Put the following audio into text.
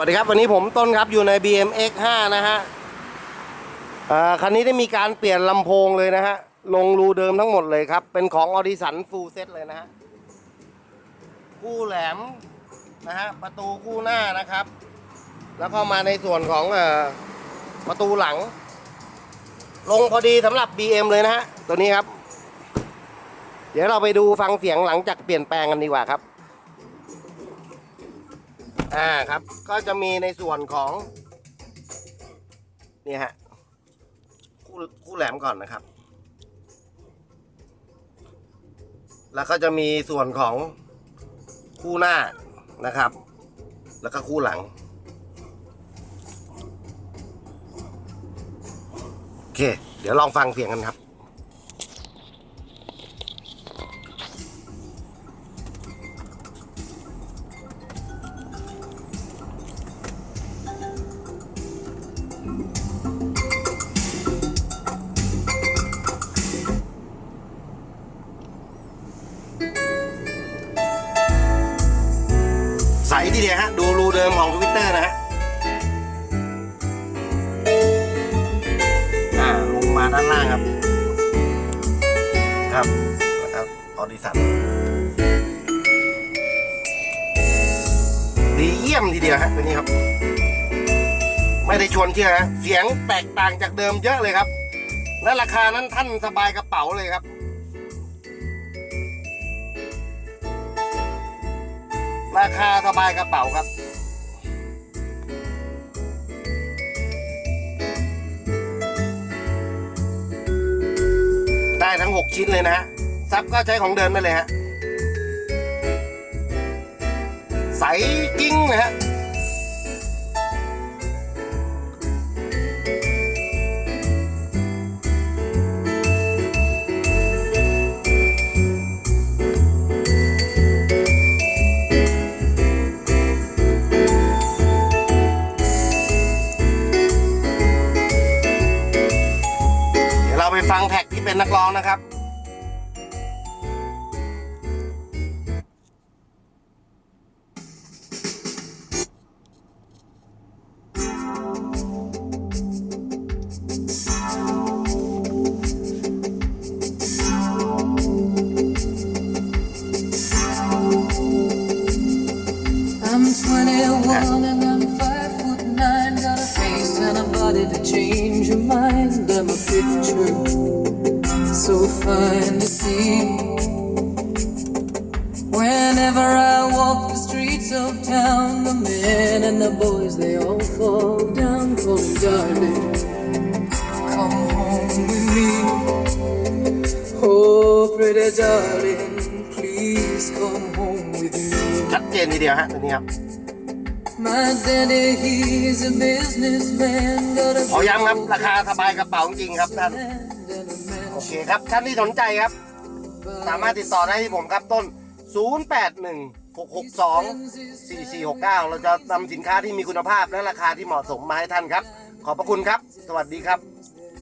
สวัสดีครับ วันนี้ผมต้นครับอยู่ใน BMX 5 นะฮะอ่าคันนี้ได้มีการเปลี่ยนลำโพงเลยนะฮะ ลงรูเดิมทั้งหมดเลยครับ เป็นของออดิสันฟูลเซตเลยนะฮะ คู่แหลมนะฮะ ประตูคู่หน้านะครับ แล้วก็มาในส่วนของอประตูหลัง ลงพอดีสำหรับ BM เลยนะฮะ ตัวนี้ครับ เดี๋ยวเราไปดูฟังเสียงหลังจากเปลี่ยนแปลงกันดีกว่าครับ อ่าครับ ก็จะมีในส่วนของนี่ฮะคู่คู่แหลมก่อนนะครับ แล้วก็จะมีส่วนของคู่หน้านะครับ แล้วก็คู่หลังโอเค เดี๋ยวลองฟังเสียงกันครับ ใสทีเดียวฮะ ดูรูเดิมของทวิตเตอร์นะฮะอ่าลงมาด้านล่างครับ ครับนะครับออดิสันดีเยี่ยมทีเดียวฮะตัวนี้ครับ ไม่ได้ชวนเชื่อฮะเสียงแตกต่างจากเดิมเยอะเลยครับ และราคานั้นท่านสบายกระเป๋าเลยครับ ราคาสบายกระเป๋าครับได้ทั้ง 6 ชิ้นเลยนะฮะซับก็ใช้ของเดิมไปเลยฮะ ใสจริงนะฮะ แท็กที่เป็นนักร้องนะครับ I'm 21 and I'm five foot nine. Got a face and a body to change so fine to see. Whenever I walk the streets of town, the men and the boys they all fall down, calling darling, come home with me. Oh, pretty darling, please come home with me. ชัดเจนทีเดียวฮะตัวนี้ครับ My daddy, he's a businessman. Got a ขอย้ำครับ ราคาสบายกระเป๋าจริงครับท่าน land and a โอเคครับท่านที่สนใจครับ สามารถติดต่อได้ที่ผมครับต้น 081 662 4469 เราจะนำสินค้าที่มีคุณภาพและราคาที่เหมาะสมมาให้ท่านครับ ขอบพระคุณครับ สวัสดีครับ